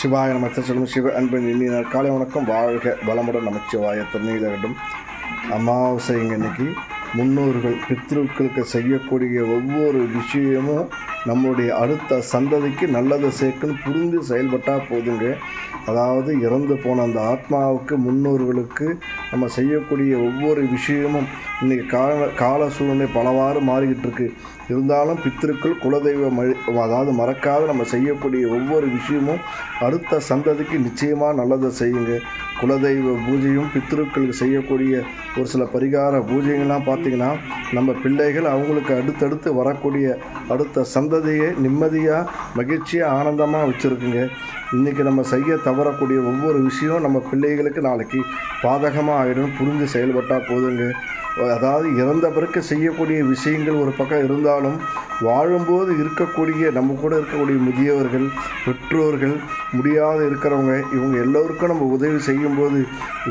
சிவாய நம செல்லும் சிவ அன்பின் இனிய காலை வணக்கம். வாழ்க வளமுடன் நமச்சிவாய திருநீலகட்டும் அமாவாசைங்க இன்னைக்கு முன்னோர்கள் பித்ருக்களுக்கு செய்யக்கூடிய ஒவ்வொரு விஷயமும் நம்மளுடைய அடுத்த சந்ததிக்கு நல்லதை சேர்க்குன்னு புரிந்து செயல்பட்டால் போதுங்க. அதாவது இறந்து போன அந்த ஆத்மாவுக்கு முன்னோர்களுக்கு நம்ம செய்யக்கூடிய ஒவ்வொரு விஷயமும் இன்றைக்கி கால கால சூழ்நிலை பலவாறு மாறிக்கிட்டு இருக்கு இருந்தாலும் பித்திருக்கள் குலதெய்வ மழி அதாவது மறக்காத நம்ம செய்யக்கூடிய ஒவ்வொரு விஷயமும் அடுத்த சந்ததிக்கு நிச்சயமாக நல்லதை செய்யுங்க. குலதெய்வ பூஜையும் பித்திருக்களுக்கு செய்யக்கூடிய ஒரு சில பரிகார பூஜைகள்லாம் பார்த்திங்கன்னா நம்ம பிள்ளைகள் அவங்களுக்கு அடுத்தடுத்து வரக்கூடிய அடுத்த சந்ததியை நிம்மதியாக மகிழ்ச்சியாக ஆனந்தமாக வச்சுருக்குங்க. இன்றைக்கி நம்ம செய்ய தவறக்கூடிய ஒவ்வொரு விஷயம் நம்ம பிள்ளைகளுக்கு நாளைக்கு பாதகமாக ஆகிடும் புரிஞ்சு செயல்பட்டால் போதுங்க. அதாவது இறந்த பிறகு செய்யக்கூடிய விஷயங்கள் ஒரு பக்கம் இருந்தாலும் வாழும்போது இருக்கக்கூடிய நம்ம கூட இருக்கக்கூடிய முதியவர்கள் பெற்றோர்கள் முடியாத இருக்கிறவங்க இவங்க எல்லோருக்கும் நம்ம உதவி செய்யும்போது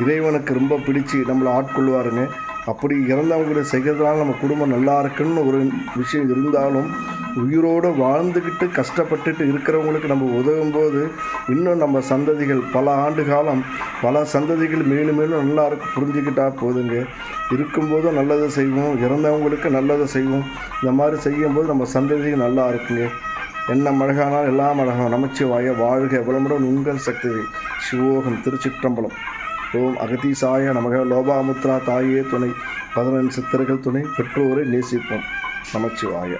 இறைவனுக்கு ரொம்ப பிடிச்சி நம்மளை ஆட்கொள்வாருங்க. அப்படி இறந்தவங்களுடைய செய்கிறதுனால நம்ம குடும்பம் நல்லா இருக்குன்னு ஒரு விஷயம் இருந்தாலும் உயிரோடு வாழ்ந்துக்கிட்டு கஷ்டப்பட்டுட்டு இருக்கிறவங்களுக்கு நம்ம உதவும்போது இன்னும் நம்ம சந்ததிகள் பல ஆண்டு காலம் பல சந்ததிகள் மேலும் மேலும் நல்லா இருக்கும் புரிஞ்சுக்கிட்டா போதுங்க. இருக்கும்போதும் நல்லதை செய்வோம் இறந்தவங்களுக்கு நல்லதை செய்வோம். இந்த மாதிரி செய்யும்போது நம்ம சந்ததிகள் நல்லா இருக்குங்க. என்ன மழகானால் எல்லாம் அழகாம் நமச்சிவாய வாழ்க. விளம்பரம் உங்கள் சக்தி. சிவோகம் திருச்சிற்றம்பலம். ஓம் அகதீசாய நமக. லோபாமுத்ரா தாயே துணை. பதினெண்டு சித்தர்கள் துணை. பெற்றோரை நேசிப்போம். நமச்சிவாய.